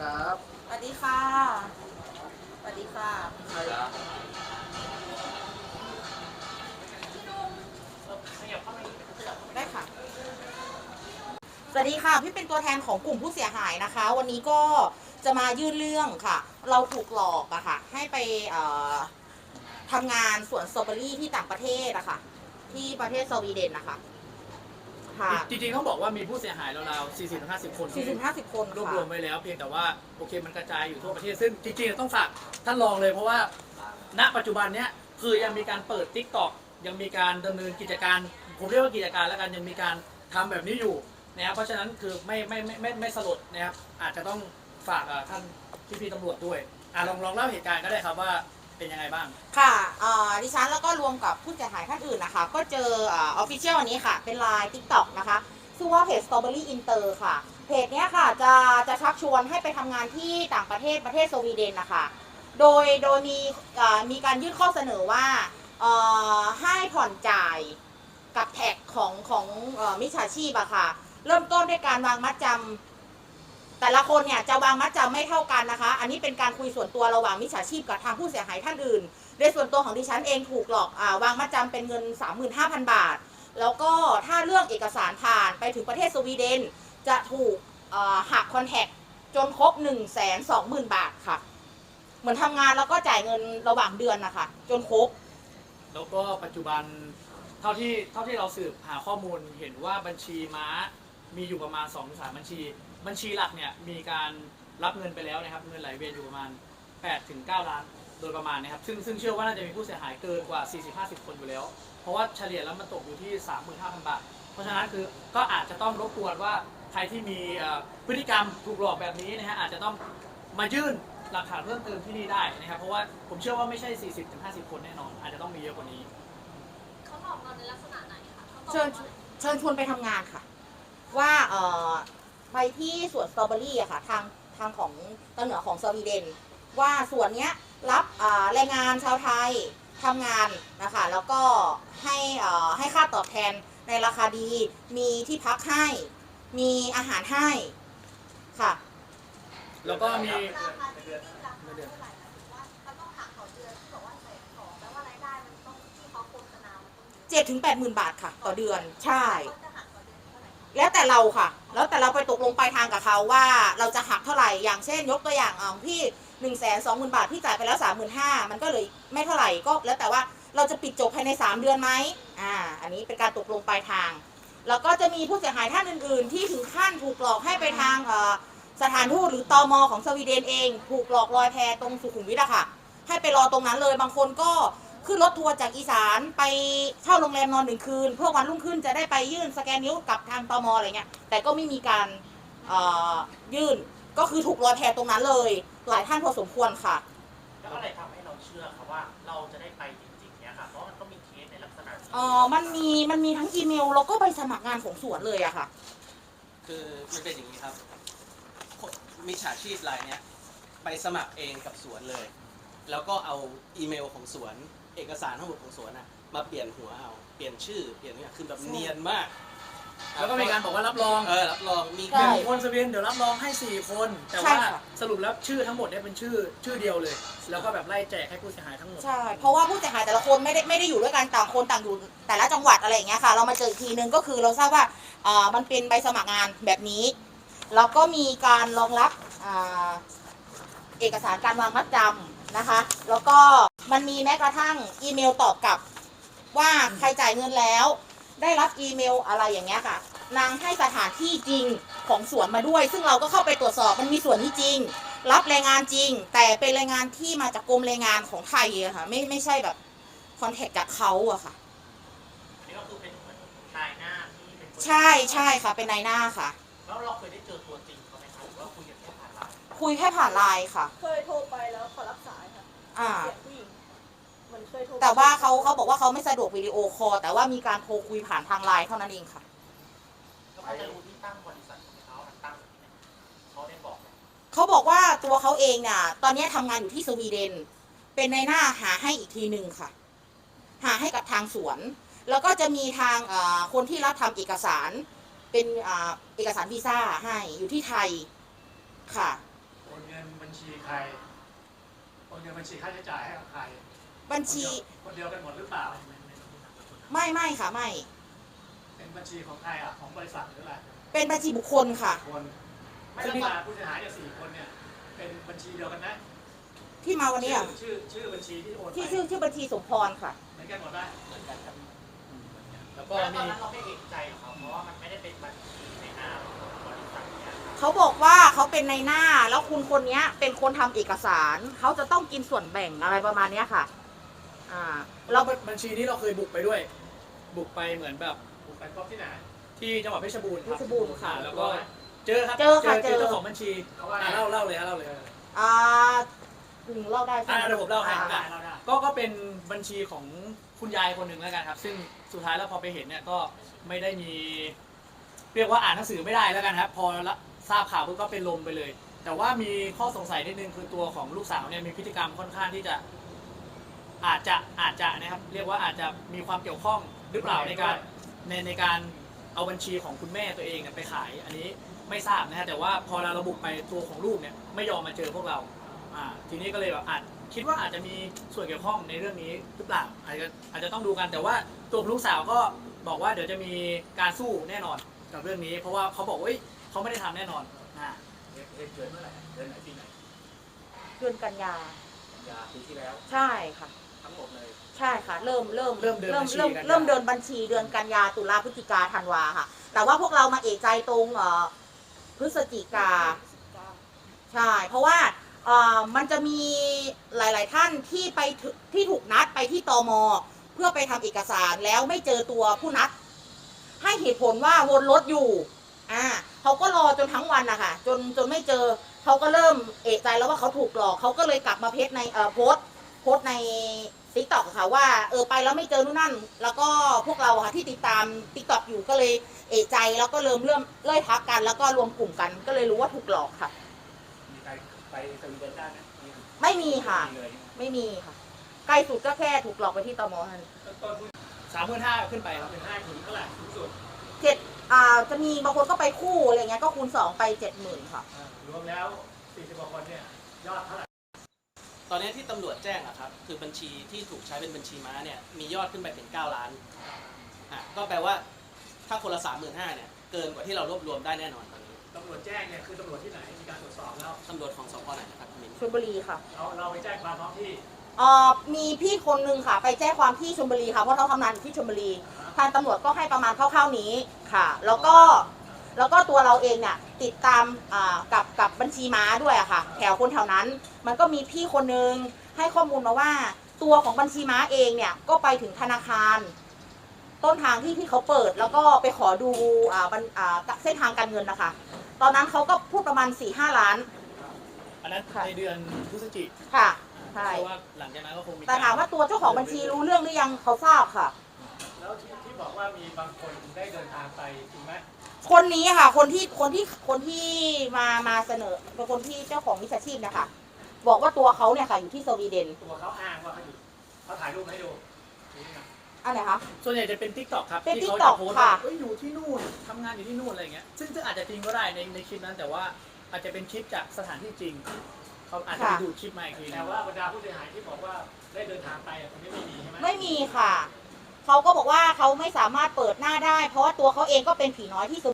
ครับสวัสดีค่ะ สวัสดีค่ะใครได้ค่ะ สวัสดีค่ะ พี่เป็นตัวแทนของกลุ่มผู้เสียหายนะคะ วันนี้ก็จะมายื่นเรื่องค่ะ เราถูกหลอกอะค่ะ ให้ไปเอ่อทำงานสวนสตรอเบอรี่ที่ต่างประเทศอะค่ะ ที่ประเทศสวีเดนนะคะ ค่ะ จริงๆต้องบอกว่ามีผู้เสียหายราวๆ 40-50 คนที่ 40-50 คนรวบค่ะรวมไว้แล้วเพียงแต่ว่าโอเคมันกระจายอยู่ทั่วประเทศซึ่งจริงๆต้องฝากท่านรองเลยเพราะว่าณปัจจุบันเนี้ยคือยังมีการเปิด t ิ k t o k ยังมีการดำเนินกิจการ ผมเรียกว่ากิจการแล้วกันยังมีการทำแบบนี้อยู่นะครับเพราะฉะนั้นคือไม่ไม่ไม่ไม่ไม่สลดนะครับอาจจะต้องฝากอ่าท่านพี่ๆตำรวจด้วยอะลองลองเล่าเหตุการณ์ก็ได้ครับว่า เป็นยังไงบ้าง ค่ะเอ่อดิฉันแล้วก็รวมกับผู้เสียหายท่านอื่นนะคะ ก็เจอออฟฟิเชียลอันนี้ค่ะ เป็นไลน์ TikTok นะคะ ชื่อว่าเพจ Strawberry Inter ค่ะ เพจเนี้ยค่ะ จะจะชักชวนให้ไปทำงานที่ต่างประเทศประเทศสวีเดนนะคะ โดยโดยมีเอ่อมีการยื่นข้อเสนอว่าเอ่อให้ผ่อนจ่ายกับแท็กของของเอ่อมิจฉาชีพอะค่ะ เริ่มต้นด้วยการวางมัดจำ แต่ละคนเนี่ยจะวางมัดจำไม่เท่ากันนะคะ อันนี้เป็นการคุยส่วนตัวระหว่างมิจฉาชีพกับทางผู้เสียหายท่านอื่นในส่วนตัวของดิฉันเองถูกหลอกอวางมัดจำเป็นเงิน 35,000 บาท แล้วก็ถ้าเรื่องเอกสารผ่านไปถึงประเทศสวีเดน จะถูกหักคอนแทคจนครบ 1 2 0 0 0 0 บาทค่ะ เหมือนทำงานแล้วก็จ่ายเงินระหว่างเดือนนะคะจนครบ แล้วก็ปัจจุบันเท่าที่เท่าที่เราสืบหาข้อมูลเห็นว่าบัญชีม้ามีอยู่ประมาณ2อสามบัญชี บัญชีหลักเนี่ยมีการรับเงินไปแล้วนะครับเงินไหลเวียนอยู่ประมาณ8ถึง9ล้านโดยประมาณนะครับซึ่งซึ่งเชื่อว่าน่าจะมีผู้เสียหายเกินกว่า 40-50 คนอยู่แล้ว เพราะว่าเฉลี่ยแล้วมันตกอยู่ที่ 35,000 บาท เพราะฉะนั้นคือก็อาจจะต้องรบกวนว่าใครที่มีเอ่อพฤติกรรมถูกหลอกแบบนี้นะฮะอาจจะต้องมายื่นหลักฐานเพิ่มเติมที่นี่ได้นะครับ เพราะว่าผมเชื่อว่าไม่ใช่ 40-50 คนแน่นอน อาจจะต้องมีเยอะกว่านี้เขาหลอกเราในลักษณะไหนคะขาบอกเชิญว่าเชิญชวนไปทำงานค่ะ ว่าเอ่อ ไปที่สวนสตรอเบอรี่อะค่ะ ทางทางของตอนเหนือของสวีเดน ว่าสวนเนี้ยรับอ่าแรงงานชาวไทยทำงานนะคะ แล้วก็ให้เอ่อให้ค่าตอบแทนในราคาดี มีที่พักให้ มีอาหารให้ค่ะ แล้วก็มีราคาที่รับมาเท่าไหร่หมายถึงว่ามันต้องหักต่อเดือนที่บอกว่าแสนสองแล้วว่ารายได้มันต้องที่เขาโฆษณามันต้องเยอะเจ็ดถึงแปดหมื่นบาทค่ะ ต่อเดือน ใช่ แล้วแต่เราค่ะ แล้วแต่เราไปตกลงปลายทางกับเขาว่าเราจะหักเท่าไหร่ อย่างเช่น ยกตัวอย่างอ่าพี่หนึ่งแสนสองหมื่นบาทพี่จ่ายไปแล้วสามหมื่นห้ามันก็เลยไม่เท่าไหร่ก็แล้วแต่ว่าเราจะปิดจบภายในสามเดือนไหมอ่า อันนี้เป็นการตกลงปลายทาง แล้วก็จะมีผู้เสียหายท่านอื่น ๆ ที่ถึงขั้นถูกหลอกให้ไปทางเอ่อสถานทูตหรือตมของสวีเดนเอง ถูกหลอกลอยแพตรงสุขุมวิทอะค่ะ ให้ไปรอตรงนั้นเลย บางคนก็ ขึ้นรถทัวร์จากอีสานไปเช่าโรงแรมนอนหนึ่งคืน เพื่อวันรุ่งขึ้นจะได้ไปยื่นสแกนนิ้วกับทางตมอะไรเงี้ยแต่ก็ไม่มีการเอ่อยื่นก็คือถูกลอยแพตรงนั้นเลย หลายท่านพอสมควรค่ะ แล้วอะไรทำให้เราเชื่อครับว่าเราจะได้ไปจริงๆเนี่ยค่ะเพราะมันก็มีเคสในลักษณะนี้เอ่อมันมีมันมีทั้งอีเมลแล้วก็ใบสมัครงานของสวนเลยอะค่ะ คือมันเป็นอย่างนี้ครับคนมิจฉาชีพรายเนี้ยไปสมัครเองกับสวนเลย แล้วก็เอาอีเมลของสวน เอกสารทั้งหมดของสวนน่ะมาเปลี่ยนหัวเอาเปลี่ยนชื่อเปลี่ยนเนี่ยคือแบบเนียนมากแล้วก็มีการบอกว่ารับรองเออรับรองมีใช่หนึ่งคนสวีเดนเดี๋ยวรับรองให้ 4 คน แต่ใช่ว่าค่ะ สรุปแล้วชื่อทั้งหมดเนี่ยเป็นชื่อชื่อเดียวเลย แล้วก็แบบไล่แจกให้ผู้เสียหายทั้งหมด ใช่เพราะว่าผู้เสียหายแต่ละคนไม่ได้ไม่ได้อยู่ด้วยกันต่างคนต่างอยู่แต่ละจังหวัดอะไรอย่างเงี้ยค่ะ เรามาเจออีกทีนึงก็คือเราทราบว่าอ่ามันเป็นใบสมัครงานแบบนี้แล้วก็มีการรองรับอ่าเอกสารการวางมัดจำ นะคะ แล้วก็มันมีแม้กระทั่งอีเมลตอบกลับ ว่าใครจ่ายเงินแล้ว ได้รับอีเมลอะไรอย่างเงี้ยค่ะ นางให้สถานที่จริงของสวนมาด้วย ซึ่งเราก็เข้าไปตรวจสอบมันมีส่วนที่จริง รับแรงงานจริง แต่เป็นแรงงานที่มาจากกรมแรงงานของไทยอะค่ะ ไม่ไม่ใช่แบบคอนแทคกับเขาอะค่ะ นี่ก็คือเป็นเหมือนนายหน้าที่เป็นคนใช่ใช่ค่ะ เป็นนายหน้าค่ะ แล้วเราเคยได้เจอตัวจริงเขาไหมครับหรือว่าคุยกันแค่ผ่านไลน์คุยแค่ผ่านไลน์ค่ะ เคยโทรไปแล้วเขารับสายค่ะอ่า เสียงผู้หญิงเหมือนเคยโทรแต่ว่าเขาเขาบอกว่าเขาไม่สะดวกวิดีโอคอลแต่ว่ามีการโทรคุยผ่านทางไลน์เท่านั้นเองค่ะ แล้วเขาจะรู้ที่ตั้งบริษัทของเขามันตั้งที่ไหนเขาได้บอกไหมเขาบอกว่าตัวเขาเองเนี่ยตอนนี้ทำงานอยู่ที่สวีเดน เป็นในหน้าหาให้อีกทีหนึ่งค่ะ หาให้กับทางสวน แล้วก็จะมีทางเอ่อคนที่รับทำเอกสาร เป็นอ่าเอกสารวีซ่าให้อยู่ที่ไทยค่ะ แญชีใครโอนเงินบัญชีค่าใช้จ่ายให้กับใครบัญชี คนเดียวกันหมดหรือเปล่า ไม่ไม่ค่ะไม่ เป็นบัญชีของใครอะของบริษัทหรืออะไรเป็นบัญชีบุคคลค่ะ คนไม่ต้องมาผู้เสียหายเนี่ยสี่คนเนี่ย เป็นบัญชีเดียวกันนะที่มาวันนี้อะชื่อชื่อบัญชีที่โอนไปที่ชื่อชื่อบัญชีสมพรค่ะเหมือนกันหมดได้เหมือนกันครับแล้วก็ก็ตอนมีนั้นเราไม่เอกใจหรอกครับเพราะว่ามันไม่ได้เป็นบัญชีในนามของบริษัท เนี่ยครับเขาบอกว่าเขาเป็นในหน้า แล้วคุณคนเนี้ยเป็นคนทำเอกสาร เขาจะต้องกินส่วนแบ่งอะไรประมาณเนี้ยค่ะ อ่า เราเราบัญชีนี้เราเคยบุกไปด้วย บุกไปเหมือนแบบถูกไปพบที่ไหน ที่จังหวัดเพชรบูรณ์คเพรับชรบูรณ์ค่ะ แล้วก็เจอครับเจอค่ะเจอ เจอเจ้าของบัญชีเขาว่าไงอะเล่าเล่าเลยฮะเล่าเลยอ่าถึงเล่าได้ใช่ไหมอ่าเดี๋ยวผมเล่าให้ อ่ ได้เราได้ก็ก็เป็นบัญชีของคุณยายคนหนึ่งแล้วกันครับ ซึ่งสุดท้ายแล้วพอไปเห็นเนี่ยก็ไม่ได้มี เรียกว่าอ่านหนังสือไม่ได้แล้วกันครับ พอละ ทราบข่าวปุ๊บก็เป็นลมไปเลย แต่ว่ามีข้อสงสัยนิดนึงคือตัวของลูกสาวเนี่ยมีพฤติกรรมค่อนข้างที่จะ อาจจะอาจจะนะครับเรียกว่าอาจจะมีความเกี่ยวข้องหรือเปล่าในการในในการเอาบัญชีของคุณแม่ตัวเองเนี่ยไปขาย อันนี้ไม่ทราบนะฮะแต่ว่าพอเราระบุไปตัวของลูกเนี่ยไม่ยอมมาเจอพวกเราอ่าทีนี้ก็เลยแบบอาจคิดว่าอาจจะมีส่วนเกี่ยวข้องในเรื่องนี้หรือเปล่าอาจจะอาจจะต้องดูกันแต่ว่าตัวลูกสาวก็บอกว่าเดี๋ยวจะมีการสู้แน่นอนกับเรื่องนี้ เพราะว่าเขาบอกว่า เอ้ยเขาไม่ได้ทำแน่นอนอ่าเหตุเหตุเกิดเมื่อไหร่เดือนไหนปีไหนเดือนกันยา กันยาปีที่แล้วใช่ค่ะ ทั้งหมดเลยใช่ค่ะ เริ่มเริ่มเริ่มเดินเริ่บัมญชีเริ่มกันเริ่มเดินบัญชีเดือนกันยาตุลาพฤศจิกาธันวาค่ะ แต่ว่าพวกเรามาเอกใจตรงเอ่อพฤศจิกา ใช่ เพราะว่าเอ่อมันจะมีหลาย ๆ ท่านที่ไปถึที่ถูกนัดไปที่ตม เพื่อไปทำเอกสารแล้วไม่เจอตัวผู้นัด ให้เหตุผลว่าวนรถอยู่ อ่าเขาก็รอจนทั้งวันนะคะจนจนไม่เจอเขาก็เริ่มเอกใจแล้วว่าเขาถูกหลอกเขาก็เลยกลับมาเพจในเอ่อโพสต์โพสต์ในติ๊กต็อกค่ะว่าเออไปแล้วไม่เจอนู่นนั่น แล้วก็พวกเราอะค่ะที่ติดตามติ๊กต็อกอยู่ก็เลยเอกใจแล้วก็เริ่มเริ่มเลื่อยทักกัน แล้วก็รวมกลุ่มกัน ก็เลยรู้ว่าถูกหลอกค่ะ มีใครไปสวีเดนได้ไหมมีไม่มีค่ะมีเลยไม่มีค่ะ ใกล้สุดก็แค่ถูกหลอกไปที่ตมนั่นต้นทุนสามหมื่นห้าขึ้นไปครับเป็นห้าถึงเท่าไหร่สูงสุดเจ็ด อ่าจะมีบางคนก็ไปคู่อะไรเงี้ยก็คูณสองไปเจ็ดหมื่นค่ะอ่ารวมแล้ว 40กว่าคนเนี่ยยอดเท่าไหร่ตอนนี้ที่ตำรวจแจ้งอะครับคือบัญชีที่ถูกใช้เป็นบัญชีม้าเนี่ยมียอดขึ้นไปเป็น 9 ล้านอะก็แปลว่าถ้าคนละ35,000เนี่ยเกินกว่าที่เรารวบรวมได้แน่นอนตอนนี้ตำรวจแจ้งเนี่ยคือตำรวจที่ไหนมีการตรวจสอบแล้ว ตำรวจของสพไหนนะครับมิ้นชลบุรีค่ะเราเราไปแจ้งความท้องที่ เอ่อมีพี่คนนึงค่ะ ไปแจ้งความที่ชลบุรีค่ะเพราะเขาทำงานอยู่ที่ชลบุรี ทางตำรวจก็ให้ประมาณคร่าวๆนี้ค่ะ แล้วก็แล้วก็ตัวเราเองเนี่ยติดตามอ่ากับกับบัญชีม้าด้วยอะค่ะแถวคนแถวนั้น มันก็มีพี่คนนึงให้ข้อมูลมาว่า ตัวของบัญชีม้าเองเนี่ยก็ไปถึงธนาคาร ต้นทางที่ที่เขาเปิดแล้วก็ไปขอดูอ่าบัญอ่าเส้นทางการเงินนะคะ ตอนนั้นเขาก็พูดประมาณ4ี่ห้าล้าน อันนั้นค่ะในเดือนพฤศจิกค่ะเพใช่ราะว่าหลังจากนั้นก็คงมีแต่ถามว่าตัวเจ้าของบัญชีรู้เรื่องหรือยังเขาทราบค่ะ แล้วที่ที่บอกว่ามีบางคนได้เดินทางไปจริงไหมคนนี้ค่ะ คนที่คนที่คนที่มามาเสนอเป็นคนที่เจ้าของวิชาชีพเนะคะบอกว่าตัวเขาเนี่ยค่ะอยู่ที่สวีเดนตัวเขาอ้างว่าเขาอยู่เขาถ่ายรูปให้ดูนี่นะอันไหนคะ ส่วนใหญ่จะเป็นทิกตอกครับเป็นที่เขา TikTok จะโพสต์ค่ะว่าเอ้ยอยู่ที่นู่นทำงานอยู่ที่นู่นอะไรอย่างเงี้ยซึ่งซึ่งอาจจะจริงก็ได้ในในคลิปนั้น แต่ว่าอาจจะเป็นคลิปจากสถานที่จริงเขาอาจจะไปดูดคลิปมาอีกทีนึแต่งว่าบรรดาผู้เสียหายที่บอกว่าได้เดินทางไปอะตรงนี้ไม่มีใช่ไหมไม่มีค่ะ เขาก็บอกว่าเขาไม่สามารถเปิดหน้าได้ เพราะว่าตัวเขาเองก็เป็นผีน้อยที่ส